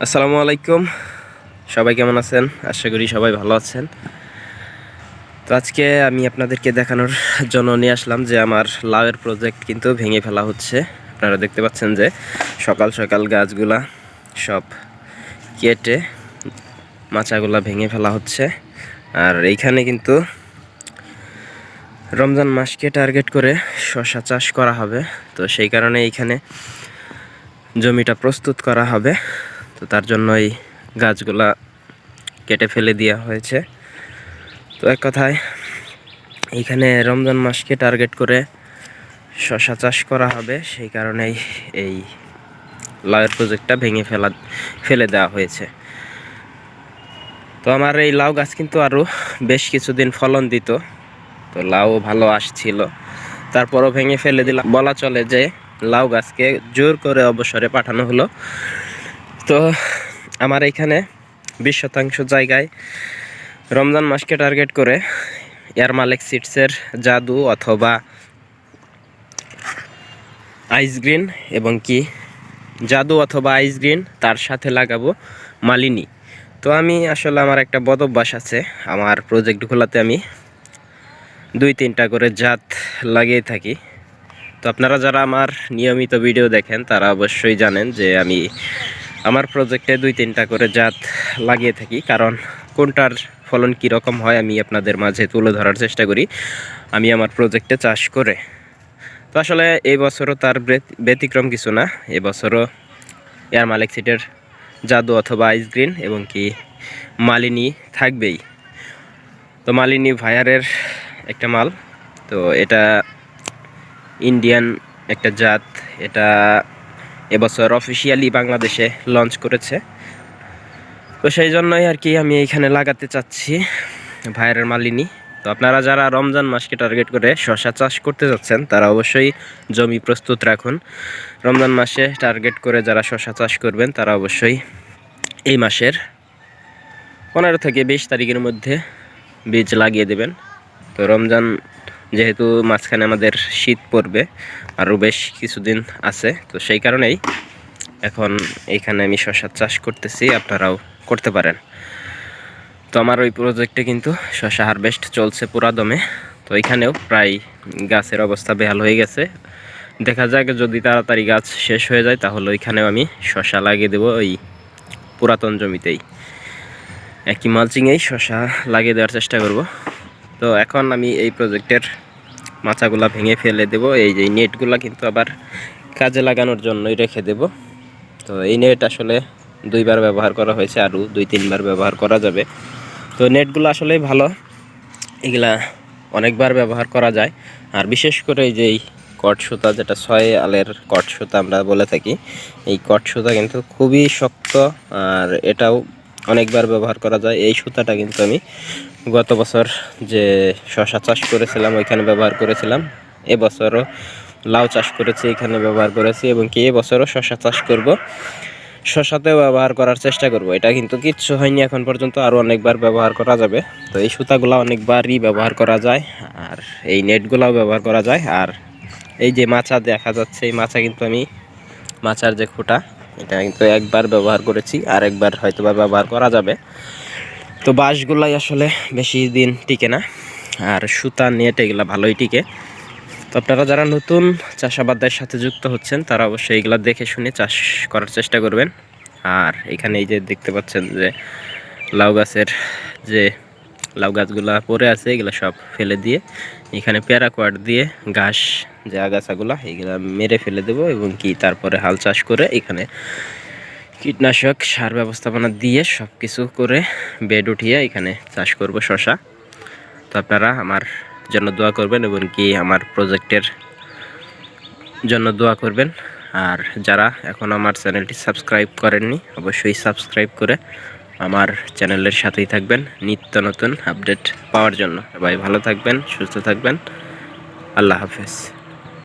আসসালামু আলাইকুম। সবাই কেমন আছেন? আশা করি সবাই ভালো আছেন। তো আজকে আমি আপনাদেরকে দেখানোর জন্য নিয়ে আসলাম যে আমার লাউয়ের প্রজেক্ট কিন্তু ভেঙে ফেলা হচ্ছে। আপনারা দেখতে পাচ্ছেন যে সকাল সকাল গাছগুলা সব কেটে মাচাগুলা ভেঙে ফেলা হচ্ছে। আর এইখানে কিন্তু রমজান মাসকে টার্গেট করে শশা চাষ করা হবে। তো সেই কারণে এইখানে জমিটা প্রস্তুত করা হবে। তো তার জন্য এই গাছগুলা কেটে ফেলে দেওয়া হয়েছে। তো এক কথায় এইখানে রমজান মাসকে টার্গেট করে শশা চাষ করা হবে। সেই কারণেই এই লাউয়ের প্রজেক্টটা ভেঙে ফেলা, ফেলে দেওয়া হয়েছে। তো আমার এই লাউ গাছ কিন্তু আরও বেশ কিছুদিন ফলন দিত। তো লাউ ভালো আসছিল। তারপরও ভেঙে ফেলে দিলাম। বলা চলে যে, লাউ গাছকে জোর করে অবসরে পাঠানো হলো। তো আমার এখানে বিশ শতাংশ জায়গায় রমজান মাসকে টার্গেট করে এয়ার মালেক সিটসের জাদু অথবা আইস গ্রিন এবং কি জাদু অথবা আইস গ্রিন তার সাথে লাগাবো মালিনী। তো আমি আসলে আমার একটা বদ অভ্যাস আছে, আমার প্রজেক্টগুলোতে আমি দুই তিনটা করে জাত লাগিয়ে থাকি। তো আপনারা যারা আমার নিয়মিত ভিডিও দেখেন, তারা অবশ্যই জানেন যে আমি আমার প্রজেক্টে দুই তিনটা করে জাত লাগিয়ে থাকি, কারণ কোনটার ফলন কীরকম হয় আমি আপনাদের মাঝে তুলে ধরার চেষ্টা করি, আমি আমার প্রজেক্টে চাষ করে। তো আসলে এই বছরও তার ব্যতিক্রম কিছু না এবছরও এয়ার মালিক সিটের জাদু অথবা আইস গ্রিন এবং কি মালিনী থাকবেই। তো মালিনী ভায়ারের একটা মাল, তো এটা ইন্ডিয়ান একটা জাত, এটা এবছর অফিসিয়ালি বাংলাদেশে লঞ্চ করেছে। তো সেই জন্যই আর কি আমি এইখানে লাগাতে চাচ্ছি ভাইয়ের মালিনী। তো আপনারা যারা রমজান মাসকে টার্গেট করে শশা চাষ করতে যাচ্ছেন, তারা অবশ্যই জমি প্রস্তুত রাখুন। রমজান মাসে টার্গেট করে যারা শশা চাষ করবেন, তারা অবশ্যই এই মাসের পনেরো থেকে বিশ তারিখের মধ্যে বীজ লাগিয়ে দেবেন। তো রমজান যেহেতু মাঝখানে আমাদের শীত পড়বে, আরও বেশ কিছুদিন আছে, তো সেই কারণেই এখন এইখানে আমি শশার চাষ করতেছি, আপনারাও করতে পারেন। তো আমার ওই প্রজেক্টে কিন্তু শশা হারভেস্ট চলছে পুরা দমে তো এখানেও প্রায় গাছের অবস্থা বেহাল হয়ে গেছে। দেখা যাক যদি তাড়াতাড়ি গাছ শেষ হয়ে যায়, তাহলে ওইখানেও আমি শশা লাগিয়ে দেবো ওই পুরাতন জমিতেই। একই মালচিংয়েই শশা লাগিয়ে দেওয়ার চেষ্টা করব। তো এখন আমি এই প্রজেক্টের মাচাগুলা ভেঙে ফেলে দেব। এই যে নেটগুলা কিন্তু আবার কাজে লাগানোর জন্যই রেখে দেব। তো এই নেট আসলে দুইবার ব্যবহার করা হয়েছে, আরও দুই, তিনবার ব্যবহার করা যাবে। তো নেটগুলো আসলেই ভালো। এগুলা অনেকবার ব্যবহার করা যায়। আর বিশেষ করে এই যে এই কট সুতা, যেটা ছয় আলের কট সুতা আমরা বলে থাকি, এই কট সুতা কিন্তু খুবই শক্ত, আর এটাও অনেকবার ব্যবহার করা যায়। এই সুতাটা কিন্তু আমি গত বছর যে শশা চাষ করেছিলাম, ওইখানে ব্যবহার করেছিলাম। এবছরও লাউ চাষ করেছি, এখানে ব্যবহার করেছি এবং কি এবছরও শশা চাষ করব। শশাতেও ব্যবহার করার চেষ্টা করব। এটা কিন্তু কিচ্ছু হয়নি, এখন পর্যন্ত আরও অনেকবার ব্যবহার করা যাবে। তো এই সুতাগুলো অনেকবারই ব্যবহার করা যায়, আর এই নেটগুলাও ব্যবহার করা যায়। আর এই যে মাছা দেখা যাচ্ছে, এই মাছা কিন্তু আমি, মাচার যে খুঁটা, এটা কিন্তু একবার ব্যবহার করেছি আর একবার হয়তো ব্যবহার করা যাবে। তো বাঁশগুলাই আসলে বেশি দিন টিকে না, আর সুতা নেট এগুলো ভালোই টিকে। তো আপনারা যারা নতুন চাষাবাদের সাথে যুক্ত হচ্ছেন, তারা অবশ্যই এগুলো দেখে শুনে চাষ করার চেষ্টা করবেন। আর এখানে এই যে দেখতে পাচ্ছেন যে লাউ গাছের যে লাউ গাছগুলা পরে আছে, এগুলো সব ফেলে দিয়ে, এখানে প্যারাকোয়াট দিয়ে ঘাস যে আগাছাগুলো, এগুলো মেরে ফেলে দেবো এবং কি তারপরে হাল চাষ করে এখানে কীটনাশক সার ব্যবস্থাপনা দিয়ে সব কিছু করে বেড উঠিয়ে এখানে চাষ করব শশা। তো আপনারা আমার জন্য দোয়া করবেন এবং কি আমার প্রজেক্টের জন্য দোয়া করবেন। আর যারা এখন আমার চ্যানেলটি সাবস্ক্রাইব করেননি, অবশ্যই সাবস্ক্রাইব করে আমার চ্যানেলের সাথেই থাকবেন নিত্য নতুন আপডেট পাওয়ার জন্য। সবাই ভালো থাকবেন, সুস্থ থাকবেন। আল্লাহ হাফেজ।